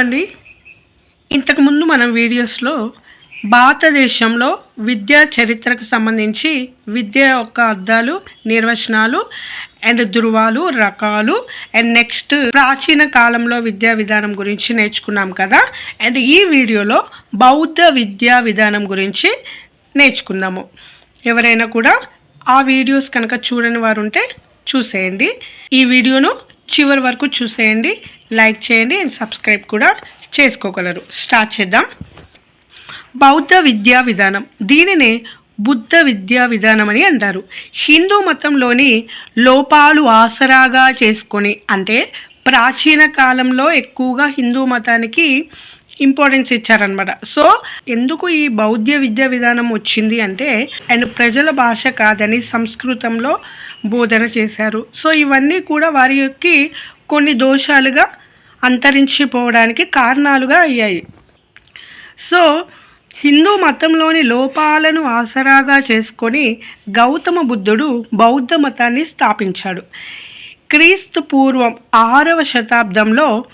అండి. ఇంతకుముందు మనం వీడియోస్లో భారతదేశంలో విద్యా చరిత్రకు సంబంధించి విద్య యొక్క అర్థాలు నిర్వచనాలు అండ్ ధృవాలు రకాలు అండ్ నెక్స్ట్ ప్రాచీన కాలంలో విద్యా విధానం గురించి నేర్చుకున్నాం కదా. అండ్ ఈ వీడియోలో బౌద్ధ విద్యా విధానం గురించి నేర్చుకుందాము. ఎవరైనా కూడా ఆ వీడియోస్ కనుక చూడని వారు ఉంటే చూసేయండి. ఈ వీడియోను చివరి వరకు చూసేయండి లైక్ చేయండి అండ్ సబ్స్క్రైబ్ కూడా చేసుకోగలరు. స్టార్ట్ చేద్దాం. బౌద్ధ విద్యా విధానం. దీనినే బుద్ధ విద్యా విధానం అని అంటారు. హిందూ మతంలోని లోపాలు ఆసరాగా చేసుకొని అంటే ప్రాచీన కాలంలో ఎక్కువగా హిందూ మతానికి ఇంపార్టెన్స్ ఇచ్చారనమాట సో ఎందుకు ఈ బౌద్ధ విద్యా విధానం వచ్చింది అంటే అండ్ ప్రజల భాష కాదని సంస్కృతంలో బోధన చేశారు. సో ఇవన్నీ కూడా వారి యొక్క కొన్ని దోషాలుగా అంతరించిపోవడానికి కారణాలుగా అయ్యాయి. సో హిందూ మతంలోని లోపాలను ఆసరాగా చేసుకొని గౌతమ బుద్ధుడు బౌద్ధ మతాన్ని స్థాపించాడు. క్రీస్తు పూర్వం ఆరవ శతాబ్దంలో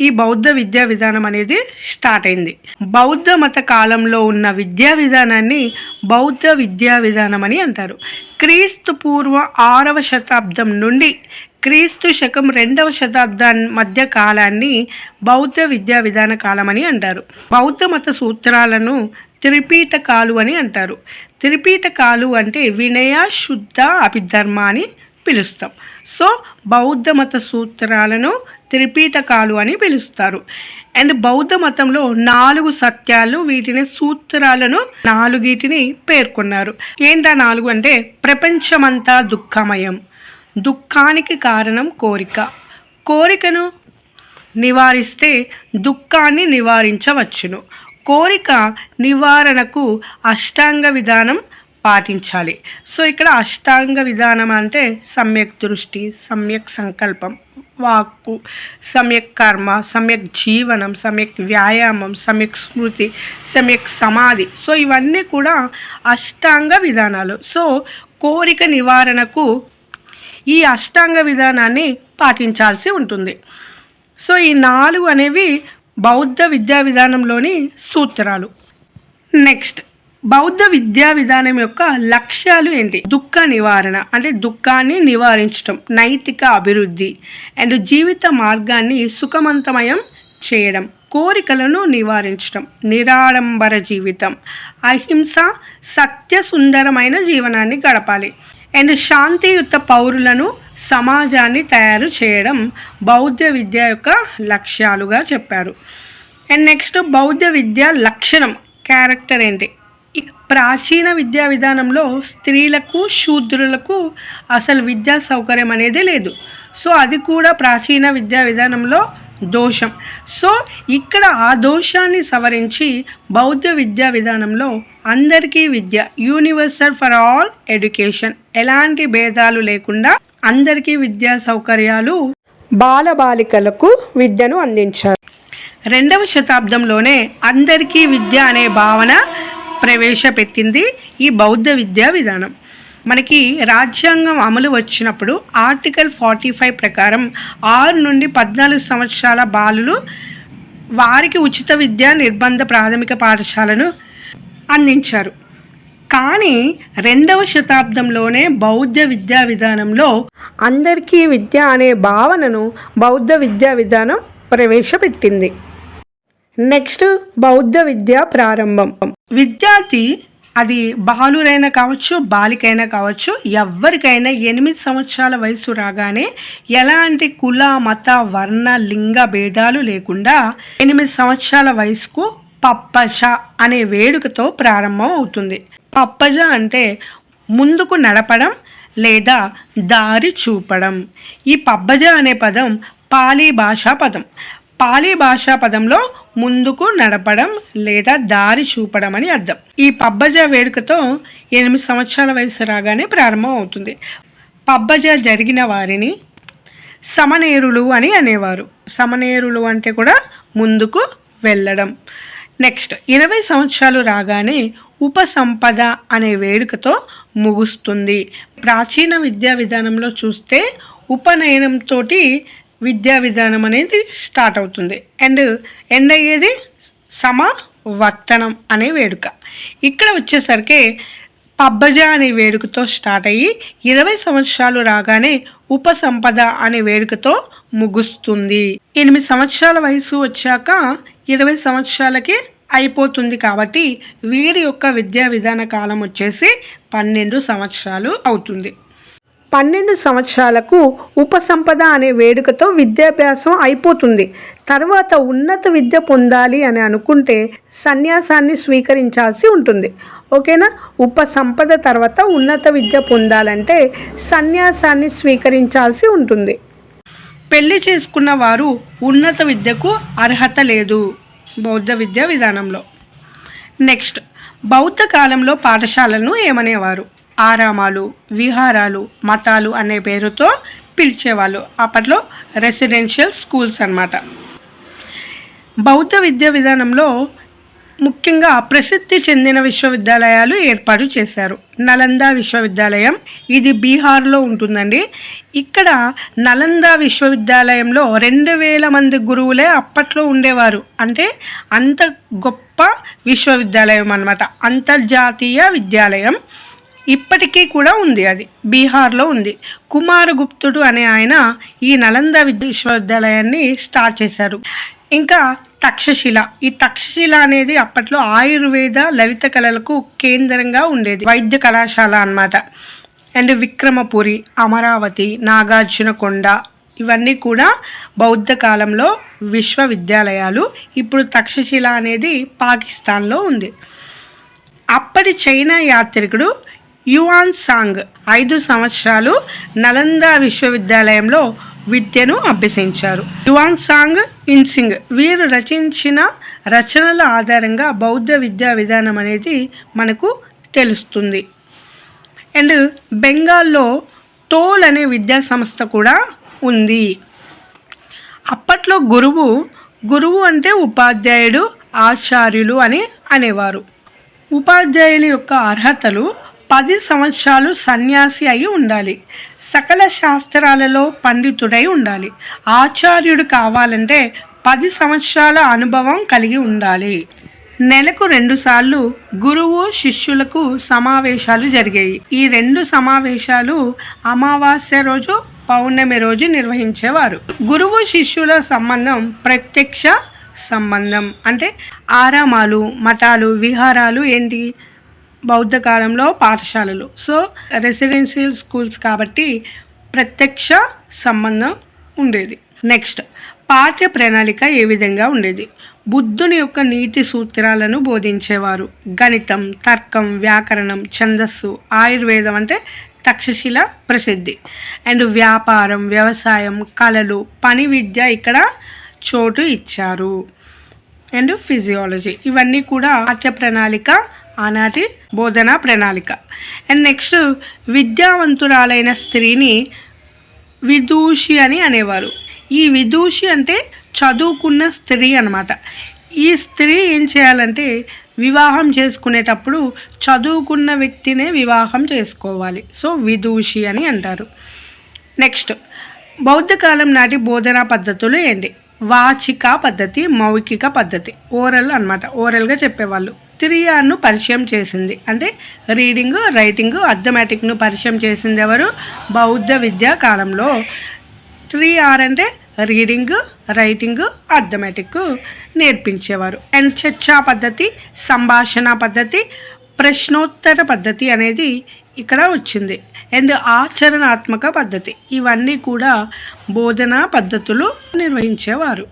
ఈ బౌద్ధ విద్యా విధానం అనేది స్టార్ట్ అయింది. బౌద్ధ మత కాలంలో ఉన్న విద్యా విధానాన్ని బౌద్ధ విద్యా విధానం అని అంటారు. క్రీస్తు పూర్వ ఆరవ శతాబ్దం నుండి క్రీస్తు శకం రెండవ శతాబ్దాన్ మధ్య కాలాన్ని బౌద్ధ విద్యా విధాన కాలం అని అంటారు. బౌద్ధ మత సూత్రాలను త్రిపీఠకాలు అని అంటారు. త్రిపీఠకాలు అంటే వినయ శుద్ధ అభిధర్మ అని పిలుస్తాం. సో బౌద్ధ మత సూత్రాలను త్రిపీటకాలు అని పిలుస్తారు. అండ్ బౌద్ధ మతంలో నాలుగు సత్యాలు వీటిని సూత్రాలను నాలుగిటిని పేర్కొన్నారు. ఏంటా నాలుగు అంటే ప్రపంచమంతా దుఃఖమయం. దుఃఖానికి కారణం కోరిక. కోరికను నివారిస్తే దుఃఖాన్ని నివారించవచ్చును. కోరిక నివారణకు అష్టాంగ విధానం పాటించాలి. సో ఇక్కడ అష్టాంగ విధానం అంటే సమ్యక్ దృష్టి సమ్యక్ సంకల్పం వాక్కు సమ్యక్ కర్మ సమ్యక్ జీవనం సమ్యక్ వ్యాయామం సమ్యక్ స్మృతి సమ్యక్ సమాధి. సో ఇవన్నీ కూడా అష్టాంగ విధానాలు. సో కోరిక నివారణకు ఈ అష్టాంగ విధానాన్ని పాటించాల్సి ఉంటుంది. సో ఈ నాలుగు అనేవి బౌద్ధ విద్యా విధానంలోని సూత్రాలు. నెక్స్ట్. బౌద్ధ విద్యా విధానం యొక్క లక్ష్యాలు ఏంటి? దుఃఖ నివారణ అంటే దుఃఖాన్ని నివారించడం నైతిక అభివృద్ధి అండ్ జీవిత మార్గాన్ని సుఖవంతమయం చేయడం కోరికలను నివారించడం నిరాడంబర జీవితం అహింస సత్య సుందరమైన జీవనాన్ని గడపాలి. అండ్ శాంతియుత పౌరులను సమాజాన్ని తయారు చేయడం బౌద్ధ విద్య యొక్క లక్ష్యాలుగా చెప్పారు. అండ్ నెక్స్ట్ బౌద్ధ విద్య లక్షణం క్యారెక్టర్ ఏంటి? ప్రాచీన విద్యా విధానంలో స్త్రీలకు శూద్రులకు అసలు విద్యా సౌకర్యం అనేది లేదు. సో అది కూడా ప్రాచీన విద్యా విధానంలో దోషం. సో ఇక్కడ ఆ దోషాన్ని సవరించి బౌద్ధ విద్యా విధానంలో అందరికీ విద్య యూనివర్సల్ ఫర్ ఆల్ ఎడ్యుకేషన్ ఎలాంటి భేదాలు లేకుండా అందరికీ విద్యా సౌకర్యాలు బాలబాలికలకు విద్యను అందించారు. రెండవ శతాబ్దంలోనే అందరికీ విద్య అనే భావన ప్రవేశపెట్టింది ఈ బౌద్ధ విద్యా విధానం. మనకి రాజ్యాంగం అమలు వచ్చినప్పుడు ఆర్టికల్ ఫార్టీ ఫైవ్ ప్రకారం ఆరు నుండి పద్నాలుగు సంవత్సరాల బాలులు వారికి ఉచిత విద్య నిర్బంధ ప్రాథమిక పాఠశాలను అందించారు. కానీ రెండవ శతాబ్దంలోనే బౌద్ధ విద్యా విధానంలో అందరికీ విద్య అనే భావనను బౌద్ధ విద్యా విధానం ప్రవేశపెట్టింది. నెక్స్ట్ బౌద్ధ విద్య ప్రారంభం. విద్యార్థి అది బాలురైనా కావచ్చు బాలికైనా కావచ్చు ఎవరికైనా ఎనిమిది సంవత్సరాల వయసు రాగానే ఎలాంటి కుల మత వర్ణ లింగ భేదాలు లేకుండా ఎనిమిది సంవత్సరాల వయసుకు పప్పజ అనే వేడుకతో ప్రారంభం అవుతుంది. పప్పజ అంటే ముందుకు నడపడం లేదా దారి చూపడం. ఈ పబ్బజ అనే పదం పాలీ భాషా పదం. పాలీ భాషా పదంలో ముందుకు నడపడం లేదా దారి చూపడం అని అర్థం. ఈ పబ్బజ వేడుకతో ఎనిమిది సంవత్సరాల వయసు రాగానే ప్రారంభం అవుతుంది. పబ్బజ జరిగిన వారిని సమనేరులు అని అనేవారు. సమనేరులు అంటే కూడా ముందుకు వెళ్ళడం. నెక్స్ట్ ఇరవై సంవత్సరాలు రాగానే ఉపసంపద అనే వేడుకతో ముగుస్తుంది. ప్రాచీన విద్యా విధానంలో చూస్తే ఉపనయనంతో విద్యా విధానం అనేది స్టార్ట్ అవుతుంది. అండ్ ఎండ్ అయ్యేది సమవర్తనం అనే వేడుక. ఇక్కడ వచ్చేసరికి పబ్బజ అనే వేడుకతో స్టార్ట్ అయ్యి ఇరవై సంవత్సరాలు రాగానే ఉపసంపద అనే వేడుకతో ముగుస్తుంది. ఎనిమిది సంవత్సరాల వయసు వచ్చాక ఇరవై సంవత్సరాలకి అయిపోతుంది కాబట్టి వీరి యొక్క విద్యా విధాన కాలం వచ్చేసి పన్నెండు సంవత్సరాలు అవుతుంది. పన్నెండు సంవత్సరాలకు ఉపసంపద అనే వేడుకతో విద్యాభ్యాసం అయిపోతుంది. తర్వాత ఉన్నత విద్య పొందాలి అని అనుకుంటే సన్యాసాన్ని స్వీకరించాల్సి ఉంటుంది. ఓకేనా? ఉపసంపద తర్వాత ఉన్నత విద్య పొందాలంటే సన్యాసాన్ని స్వీకరించాల్సి ఉంటుంది. పెళ్ళి చేసుకున్న వారు ఉన్నత విద్యకు అర్హత లేదు బౌద్ధ విద్యా విధానంలో. నెక్స్ట్ బౌద్ధ కాలంలో పాఠశాలను ఏమనేవారు? ఆరామాలు విహారాలు మఠాలు అనే పేరుతో పిలిచేవాళ్ళు. అప్పట్లో రెసిడెన్షియల్ స్కూల్స్ అన్నమాట. బౌద్ధ విద్యా విధానంలో ముఖ్యంగా ప్రసిద్ధి చెందిన విశ్వవిద్యాలయాలు ఏర్పాటు చేశారు. నలంద విశ్వవిద్యాలయం ఇది బీహార్లో ఉంటుందండి. ఇక్కడ నలంద విశ్వవిద్యాలయంలో రెండు వేల మంది గురువులే అప్పట్లో ఉండేవారు. అంటే అంత గొప్ప విశ్వవిద్యాలయం అనమాట అంతర్జాతీయ విద్యాలయం. ఇప్పటికీ కూడా ఉంది అది. బీహార్లో ఉంది. కుమారగుప్తుడు అనే ఆయన ఈ నలంద విశ్వవిద్యాలయాన్ని స్టార్ట్ చేశారు. ఇంకా తక్షశిల. ఈ తక్షశిల అనేది అప్పట్లో ఆయుర్వేద లలిత కళలకు కేంద్రంగా ఉండేది. వైద్య కళాశాల అన్నమాట. అండ్ విక్రమపురి అమరావతి నాగార్జునకొండ ఇవన్నీ కూడా బౌద్ధ కాలంలో విశ్వవిద్యాలయాలు. ఇప్పుడు తక్షశిల అనేది పాకిస్తాన్లో ఉంది. అప్పటి చైనా యాత్రికుడు యువాన్ సాంగ్ ఐదు సంవత్సరాలు నలంద విశ్వవిద్యాలయంలో విద్యను అభ్యసించారు. యువాన్ సాంగ్ ఇన్సింగ్ వీరు రచించిన రచనల ఆధారంగా బౌద్ధ విద్యా విధానం అనేది మనకు తెలుస్తుంది. అండ్ బెంగాల్లో టోల్ అనే విద్యా సంస్థ కూడా ఉంది. అప్పట్లో గురువు గురువు అంటే ఉపాధ్యాయుడు ఆచార్యులు అని అనేవారు. ఉపాధ్యాయుల యొక్క అర్హతలు పది సంవత్సరాలు సన్యాసి అయి ఉండాలి. సకల శాస్త్రాలలో పండితుడై ఉండాలి. ఆచార్యుడు కావాలంటే పది సంవత్సరాల అనుభవం కలిగి ఉండాలి. నెలకు రెండుసార్లు గురువు శిష్యులకు సమావేశాలు జరిగాయి. ఈ రెండు సమావేశాలు అమావాస్య రోజు పౌర్ణమి రోజు నిర్వహించేవారు. గురువు శిష్యుల సంబంధం ప్రత్యక్ష సంబంధం. అంటే ఆరామాలు మఠాలు విహారాలు ఏంటి? బౌద్ధ కాలంలో పాఠశాలలు. సో రెసిడెన్షియల్ స్కూల్స్ కాబట్టి ప్రత్యక్ష సంబంధం ఉండేది. నెక్స్ట్ పాఠ్య ప్రణాళిక ఏ విధంగా ఉండేది? బుద్ధుని యొక్క నీతి సూత్రాలను బోధించేవారు. గణితం తర్కం వ్యాకరణం ఛందస్సు ఆయుర్వేదం అంటే తక్షశిల ప్రసిద్ధి. అండ్ వ్యాపారం వ్యవసాయం కళలు పని విద్య ఇక్కడ చోటు ఇచ్చారు. అండ్ ఫిజియాలజీ ఇవన్నీ కూడా పాఠ్య ప్రణాళిక ఆనాటి బోధన ప్రణాళిక. అండ్ నెక్స్ట్ విద్యావంతురాలైన స్త్రీని విదూషి అని అనేవారు. ఈ విదూషి అంటే చదువుకున్న స్త్రీ అనమాట ఈ స్త్రీ ఏం చేయాలంటే వివాహం చేసుకునేటప్పుడు చదువుకున్న వ్యక్తినే వివాహం చేసుకోవాలి. సో విదూషి అని అంటారు. నెక్స్ట్ బౌద్ధ కాలం నాటి బోధనా పద్ధతులు ఏంటి? వాచిక పద్ధతి మౌఖిక పద్ధతి ఓరల్ అనమాట ఓరల్గా చెప్పేవాళ్ళు. త్రియార్ను పరిచయం చేసింది. అంటే రీడింగ్ రైటింగ్ అర్థమెటిక్ను పరిచయం చేసింది ఎవరు? బౌద్ధ విద్యా కాలంలో. త్రీ ఆర్ అంటే రీడింగ్ రైటింగ్ అర్థమెటిక్ నేర్పించేవారు. అండ్ చర్చా పద్ధతి సంభాషణ పద్ధతి ప్రశ్నోత్తర పద్ధతి అనేది ఇక్కడ వచ్చింది. అండ్ ఆచరణాత్మక పద్ధతి ఇవన్నీ కూడా బోధనా పద్ధతులు నిర్వహించేవారు.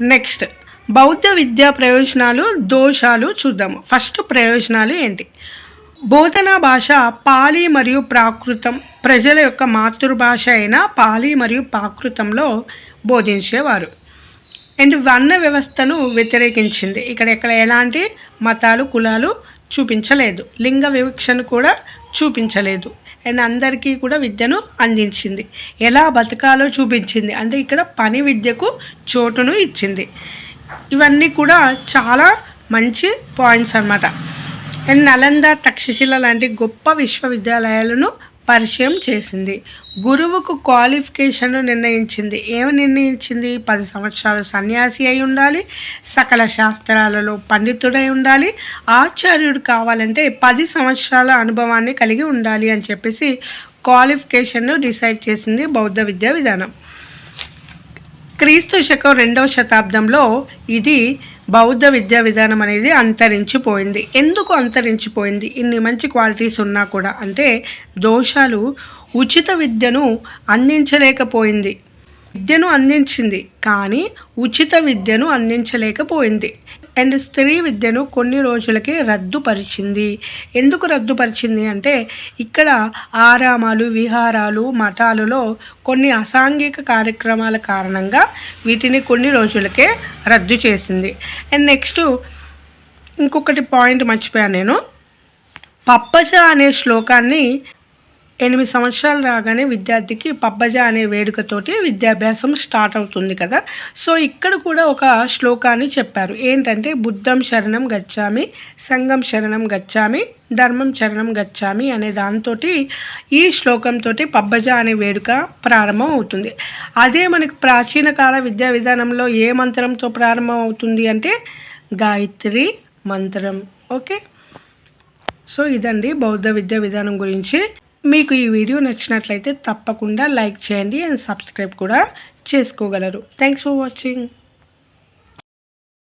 నెక్స్ట్ బౌద్ధ విద్యా ప్రయోజనాలు దోషాలు చూద్దాము. ఫస్ట్ ప్రయోజనాలు ఏంటి? బోధనా భాష పాలి మరియు ప్రాకృతం. ప్రజల యొక్క మాతృభాష అయిన పాలి మరియు ప్రాకృతంలో బోధించేవారు. అండ్ వర్ణ వ్యవస్థను వ్యతిరేకించింది. ఇక్కడ ఎక్కడ ఎలాంటి మతాలు కులాలు చూపించలేదు. లింగ వివక్షను కూడా చూపించలేదు. అండ్ అందరికీ కూడా విద్యను అందించింది. ఎలా బతకాలో చూపించింది. అంటే ఇక్కడ పని విద్యకు చోటును ఇచ్చింది. ఇవన్నీ కూడా చాలా మంచి పాయింట్స్ అన్నమాట. అండ్ నలంద తక్షశిల లాంటి గొప్ప విశ్వవిద్యాలయాలను పరిచయం చేసింది. గురువుకు క్వాలిఫికేషన్ నిర్ణయించింది. ఏమి నిర్ణయించింది? పది సంవత్సరాలు సన్యాసి అయి ఉండాలి సకల శాస్త్రాలలో పండితుడై ఉండాలి ఆచార్యుడు కావాలంటే పది సంవత్సరాల అనుభవాన్ని కలిగి ఉండాలి అని చెప్పేసి క్వాలిఫికేషన్ను డిసైడ్ చేసింది బౌద్ధ విద్యా విధానం. క్రీస్తు శకం రెండవ శతాబ్దంలో ఇది బౌద్ధ విద్యా విధానం అనేది అంతరించిపోయింది. ఎందుకు అంతరించిపోయింది? ఇన్ని మంచి క్వాలిటీస్ ఉన్నా కూడా అంటే దోషాలు ఉచిత విద్యను అందించలేకపోయింది. విద్యను అందించింది కానీ ఉచిత విద్యను అందించలేకపోయింది. అండ్ స్త్రీ విద్యను కొన్ని రోజులకే రద్దుపరిచింది. ఎందుకు రద్దుపరిచింది అంటే ఇక్కడ ఆరామాలు విహారాలు మఠాలలో కొన్ని అసాంఘిక కార్యక్రమాల కారణంగా వీటిని కొన్ని రోజులకే రద్దు చేసింది. అండ్ నెక్స్ట్ ఇంకొకటి పాయింట్ మర్చిపోయాను నేను. పప్పచ అనే శ్లోకాన్ని ఎనిమిది సంవత్సరాలు రాగానే విద్యార్థికి పబ్బజ అనే వేడుకతోటి విద్యాభ్యాసం స్టార్ట్ అవుతుంది కదా. సో ఇక్కడ కూడా ఒక శ్లోకాన్ని చెప్పారు. ఏంటంటే బుద్ధం శరణం గచ్చామి సంఘం శరణం గచ్చామి ధర్మం శరణం గచ్చామి అనే దాంతో ఈ శ్లోకంతో పబ్బజ అనే వేడుక ప్రారంభం అవుతుంది. అదే మనకు ప్రాచీన కాల విద్యా విధానంలో ఏ మంత్రంతో ప్రారంభం అవుతుంది అంటే గాయత్రి మంత్రం. ఓకే? సో ఇదండి బౌద్ధ విద్యా విధానం గురించి. మీకు ఈ వీడియో నచ్చినట్లయితే తప్పకుండా లైక్ చేయండి అండ్ సబ్స్క్రైబ్ కూడా చేసుకోగలరు. Thanks for watching